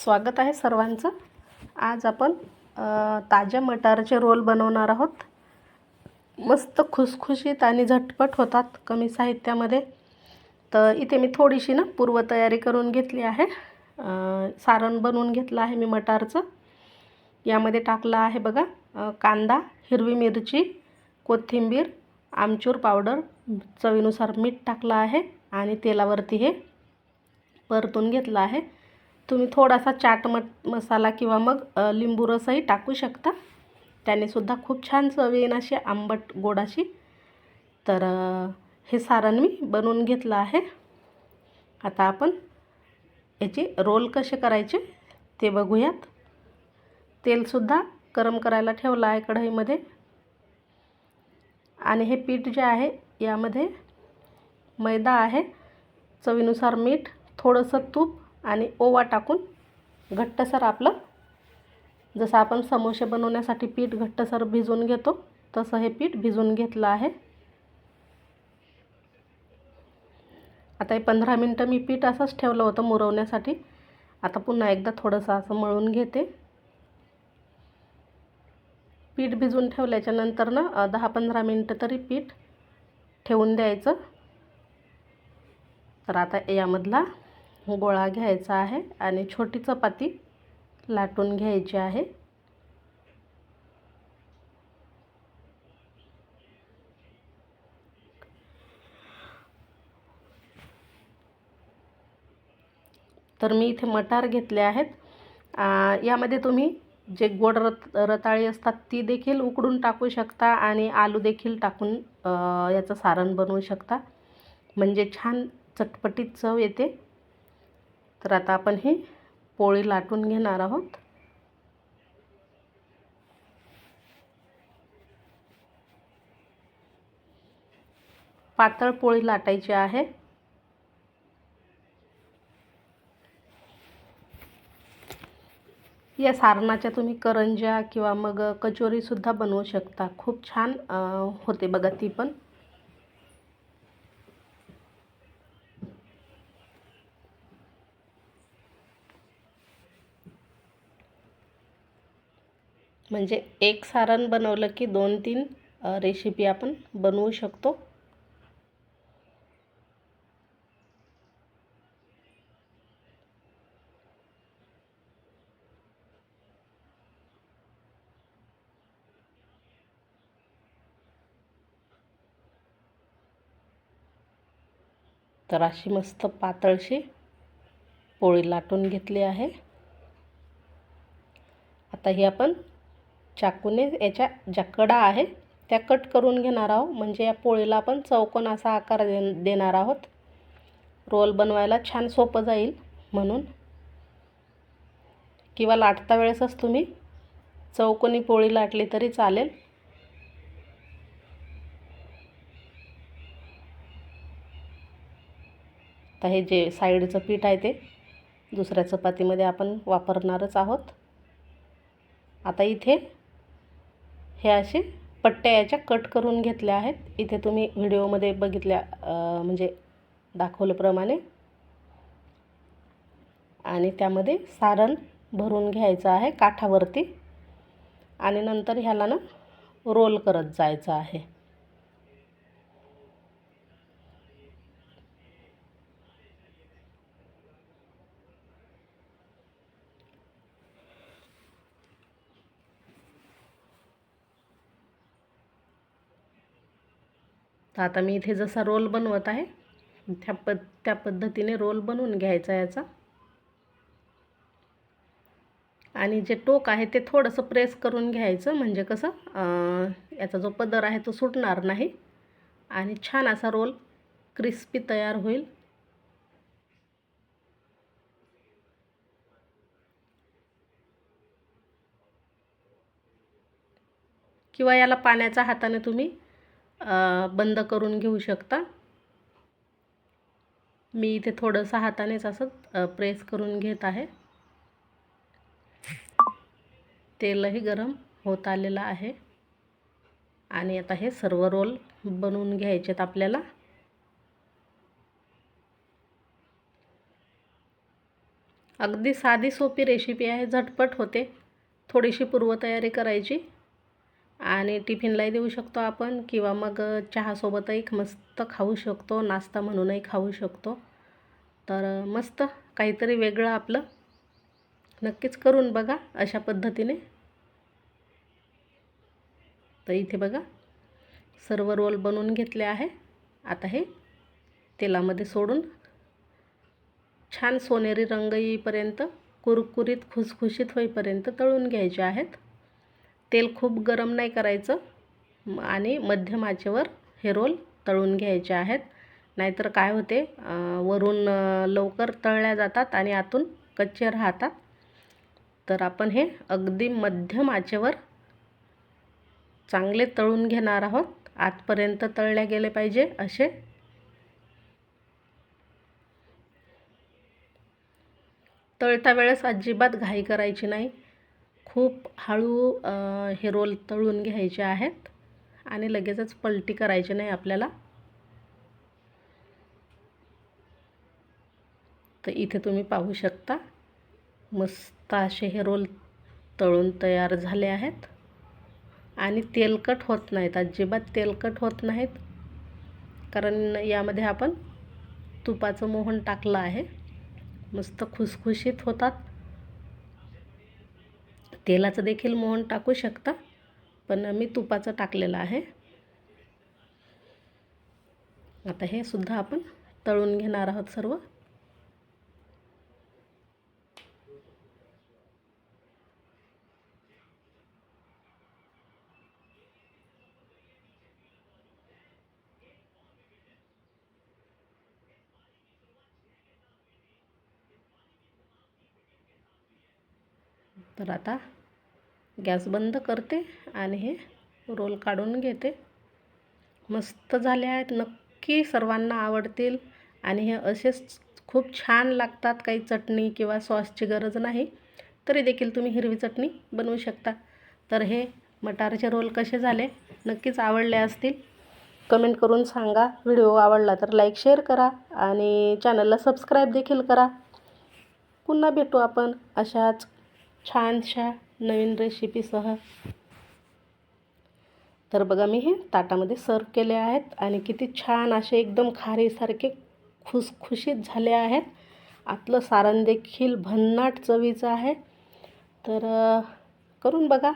स्वागत आहे सर्वांचं. आज आपण ताज्या मटारचे रोल बनवणार आहोत. मस्त खुसखुशीत आणि झटपट होतात कमी साहित्यामध्ये. तर इथे मी थोडीशी ना पूर्वतयारी करून घेतली आहे. सारण बनवून घेतलं आहे मी मटारचं. यामध्ये टाकलं आहे बघा कांदा हिरवी मिरची कोथिंबीर आमचूर पावडर चवीनुसार मीठ टाकलं आहे आणि तेलावरती हे परतून घेतलं आहे. तुम्ही थोडासा चाट मट मसाला किंवा मग लिंबू रसही टाकू शकता. त्यानेसुद्धा खूप छान चव येईन अशी आंबट गोडाशी. तर हे सारण मी बनवून घेतलं आहे. आता आपण याचे रोल कसे करायचे ते बघूयात. तेलसुद्धा गरम करायला ठेवलं आहे कढईमध्ये. आणि हे पीठ जे आहे यामध्ये मैदा आहे. चवीनुसार मीठ थोडंसं तूप आणि ओवा टाकून घट्टसर आपलं जसं आपण समोसे बनवण्यासाठी पीठ घट्टसर भिजवून घेतो तसं हे पीठ भिजवून घेतलं आहे. आता हे पंधरा मिनटं मी पीठ असंच ठेवलं होतं मुरवण्यासाठी. आता पुन्हा एकदा थोडंसं असं मळून घेते. पीठ भिजवून ठेवल्याच्या नंतर ना दहा पंधरा मिनटं तरी पीठ ठेवून द्यायचं. तर आता यामधला गोळा घ्यायचा आहे आणि छोटी चपाती लाटून घ्यायची आहे. तर मी इथे मटार घेतले आहेत. यामध्ये तुम्ही जे गोड रत रताळी असतात ती देखील उकडून टाकू शकता आणि आलू देखील टाकून याचं सारण बनवू शकता. म्हणजे छान चटपटीत चव येते. तर आता आपण ही पोळी लाटून घेणार आहोत. पातळ पोळी लाटायची आहे. या सारणाच्या तुम्ही करंज्या किंवा मग कचोरीसुद्धा बनवू शकता. खूप छान होते बघा ती पण. म्हणजे एक सारण बनवलं की दोन तीन रेसिपी आपण बनवू शकतो. तर अशी मस्त पातळशी पोळी लाटून घेतली आहे. आता ही आपण चाकूने याच्या ज्या कडा आहे त्या कट करून घेणार आहोत. म्हणजे या पोळीला आपण चौकोन असा आकार दे देणार आहोत. रोल बनवायला छान सोपं जाईल म्हणून. किंवा लाटता वेळेसच तुम्ही चौकोनी पोळी लाटली तरी चालेल. आता हे जे साईडचं पीठ आहे ते दुसऱ्या चपातीमध्ये आपण वापरणारच आहोत. आता इथे हे असे पट्ट्या याच्या कट करून घेतल्या आहेत. इथे तुम्ही व्हिडिओमध्ये बघितल्या म्हणजे दाखवल्याप्रमाणे. आणि त्यामध्ये सारण भरून घ्यायचं आहे काठावरती. आणि नंतर ह्याला ना रोल करत जायचं आहे. तर आता मी इथे जसा रोल बनवत आहे त्या पद त्या पद्धतीने रोल बनवून घ्यायचा याचा. आणि जे टोक आहे ते थोडंसं प्रेस करून घ्यायचं म्हणजे कसं याचा जो पदर आहे तो सुटणार नाही. आणि छान असा रोल क्रिस्पी तयार होईल. किंवा याला पाण्याच्या हाताने तुम्ही बंद करून घेऊ शकता. मी इथे थोडंसं हातानेच असं प्रेस करून घेत आहे. तेलही गरम होत आलेलं आहे. आणि आता हे सर्व रोल बनवून घ्यायचेत आपल्याला. अगदी साधी सोपी रेसिपी आहे झटपट होते. थोडीशी पूर्वतयारी करायची. आणि टिफिनलाही देऊ शकतो आपण किंवा मग चहासोबतही मस्त खाऊ शकतो नाश्ता म्हणूनही खाऊ शकतो. तर मस्त काहीतरी वेगळं आपलं नक्कीच करून बघा अशा पद्धतीने. तर इथे बघा सर्व रोल बनवून घेतले आहे. आता हे तेलामध्ये सोडून छान सोनेरी रंग येईपर्यंत कुरकुरीत खुसखुशीत होईपर्यंत तळून घ्यायचे आहेत. तेल खूप गरम नाही करायचं. आणि मध्यम आचेवर हे रोल तळून घ्यायचे आहेत. नाहीतर काय होते वरून लवकर तळल्या जातात आणि आतून कच्चे राहतात. तर आपण हे अगदी मध्यम आचेवर चांगले तळून घेणार आहोत. आतपर्यंत तळल्या गेले पाहिजे असे. तळता वेळेस अजिबात घाई करायची नाही. खूप हळू हे रोल तळून घ्यायचे आहेत आणि लगेचच पलटी करायची नाही आपल्याला. तर इथे तुम्ही पाहू शकता मस्त असे हे रोल तळून तयार झाले आहेत. आणि तेलकट होत नाहीत अजिबात तेलकट होत नाहीत. कारण यामध्ये आपण तुपाचं मोहन टाकलं आहे. मस्त खुसखुशीत होतात. तेलाचं देखील मोहन टाकू शकता पण मी तुपाचं टाकलेलं आहे. आता हे सुद्धा आपण तळून घेणार आहोत सर्व. तर आता गॅस बंद करते आणि हे रोल काढून घेते. मस्त झाले आहेत नक्की सर्वांना आवडतील. आणि हे असेच खूप छान लागतात काही चटणी किंवा सॉसची गरज नाही तरी देखील तुम्ही हिरवी चटणी बनवू शकता. तर हे मटारचे रोल कसे झाले नक्कीच आवडले असतील. कमेंट करून सांगा. व्हिडिओ आवडला तर लाईक शेअर करा आणि चॅनलला सबस्क्राईब देखील करा. पुन्हा भेटू आपण अशाच छानशा नवीन रेसिपीसह. तर बघा मी हे ताटामध्ये सर्व केले आहेत आणि किती छान असे एकदम खारीसारखे खुसखुशीत झाले आहेत. आतलं सारण देखील भन्नाट चवीचं आहे. तर करून बघा.